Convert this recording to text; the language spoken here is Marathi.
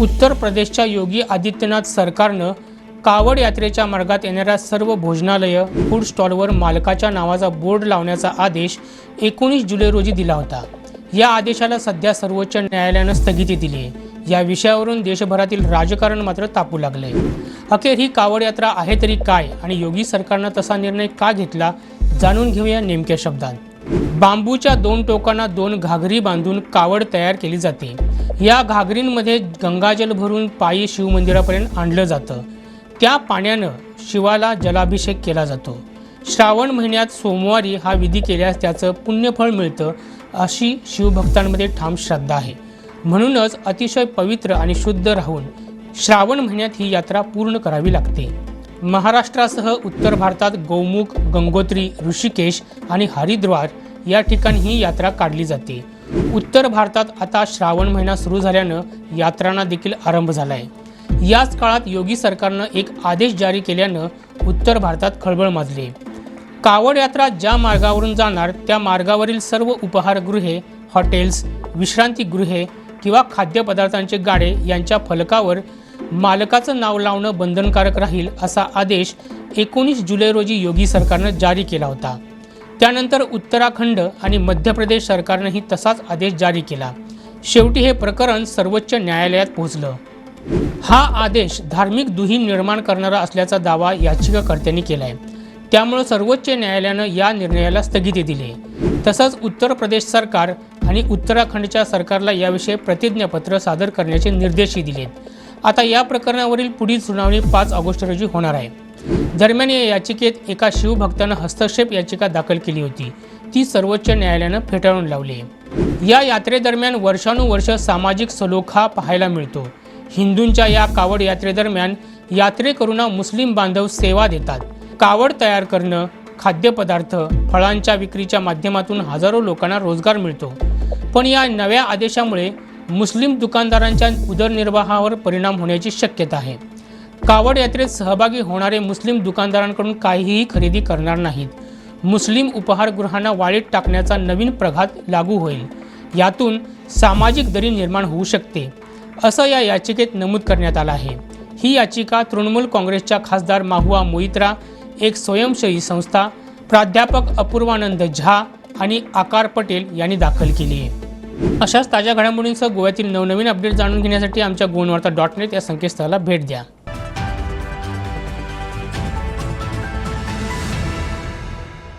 उत्तर प्रदेशच्या योगी आदित्यनाथ सरकारनं कावड यात्रेच्या मार्गात येणाऱ्या सर्व भोजनालय फूड स्टॉलवर मालकाच्या नावाचा बोर्ड लावण्याचा आदेश एकोणीस जुलै रोजी दिला होता. या आदेशाला सध्या सर्वोच्च न्यायालयानं स्थगिती दिली आहे. या विषयावरून देशभरातील राजकारण मात्र तापू लागलंय. अखेर ही कावड यात्रा आहे तरी काय आणि योगी सरकारनं तसा निर्णय का घेतला जाणून घेऊया नेमक्या शब्दांत. बांबूच्या दोन टोकांना दोन घागरी बांधून कावड तयार केली जाते. या घागरींमध्ये गंगाजल भरून पायी शिवमंदिरापर्यंत आणलं जातं. त्या पाण्यानं शिवाला जलाभिषेक केला जातो. श्रावण महिन्यात सोमवारी हा विधी केल्यास त्याचं पुण्यफळ मिळतं अशी शिवभक्तांमध्ये ठाम श्रद्धा आहे. म्हणूनच अतिशय पवित्र आणि शुद्ध राहून श्रावण महिन्यात ही यात्रा पूर्ण करावी लागते. महाराष्ट्रासह उत्तर भारतात गोमुख गंगोत्री ऋषिकेश आणि हरिद्वार या ठिकाणी ही यात्रा काढली जाते. उत्तर भारतात आता श्रावण महिना सुरू झाल्यानं यात्रांना देखील आरंभ झाला आहे याच काळात योगी सरकारनं एक आदेश जारी केल्यानं उत्तर भारतात खळबळ माजली. कावड यात्रा ज्या मार्गावरून जाणार त्या मार्गावरील सर्व उपहारगृहे हॉटेल्स विश्रांतीगृहे किंवा खाद्यपदार्थांचे गाडे यांच्या फलकावर मालकाचं नाव लावणं बंधनकारक राहील असा आदेश एकोणीस जुलै रोजी योगी सरकारनं जारी केला होता. त्यानंतर उत्तराखंड आणि मध्य प्रदेश सरकारनंही तसाच आदेश जारी केला. शेवटी हे प्रकरण सर्वोच्च न्यायालयात पोहोचलं. हा आदेश धार्मिक दुहीम निर्माण करणारा असल्याचा दावा याचिकाकर्त्यांनी केला आहे त्यामुळे सर्वोच्च न्यायालयानं या निर्णयाला स्थगिती दिली. तसंच उत्तर प्रदेश सरकार आणि उत्तराखंडच्या सरकारला याविषयी प्रतिज्ञापत्र सादर करण्याचे निर्देशही दिलेत. आता या प्रकरणावरील पुढील सुनावणी पाच ऑगस्ट रोजी होणार आहे. दरम्यान या याचिकेत एका शिवभक्तानं हस्तक्षेप याचिका दाखल केली होती. ती सर्वोच्च न्यायालयानं फेटाळून लावली. आहे या यात्रेदरम्यान वर्षानुवर्ष सामाजिक सलोखा पाहायला मिळतो. हिंदूंच्या या कावड यात्रेदरम्यान यात्रेकरूंना मुस्लिम बांधव सेवा देतात. कावड तयार करणं खाद्यपदार्थ फळांच्या विक्रीच्या माध्यमातून हजारो लोकांना रोजगार मिळतो. पण या नव्या आदेशामुळे मुस्लिम दुकानदारांच्या उदरनिर्वाहावर परिणाम होण्याची शक्यता आहे. कावड यात्रेत सहभागी होणारे मुस्लिम दुकानदारांकडून काहीही खरेदी करणार नाहीत. मुस्लिम उपहारगृहांना वाळीत टाकण्याचा नवीन प्रघात लागू होईल. यातून सामाजिक दरी निर्माण होऊ शकते. असं या याचिकेत नमूद करण्यात आलं आहे. ही याचिका तृणमूल काँग्रेसच्या खासदार माहुआ मोहित्रा एक स्वयंसेवी संस्था प्राध्यापक अपूर्वानंद झा आणि आकार पटेल यांनी दाखल केली आहे. अशाच ताज्या घडामोडींसह गोव्यातील नवनवीन अपडेट जाणून घेण्यासाठी आमच्या गोणवार्ता डॉट नेट या संकेतस्थळाला भेट द्या.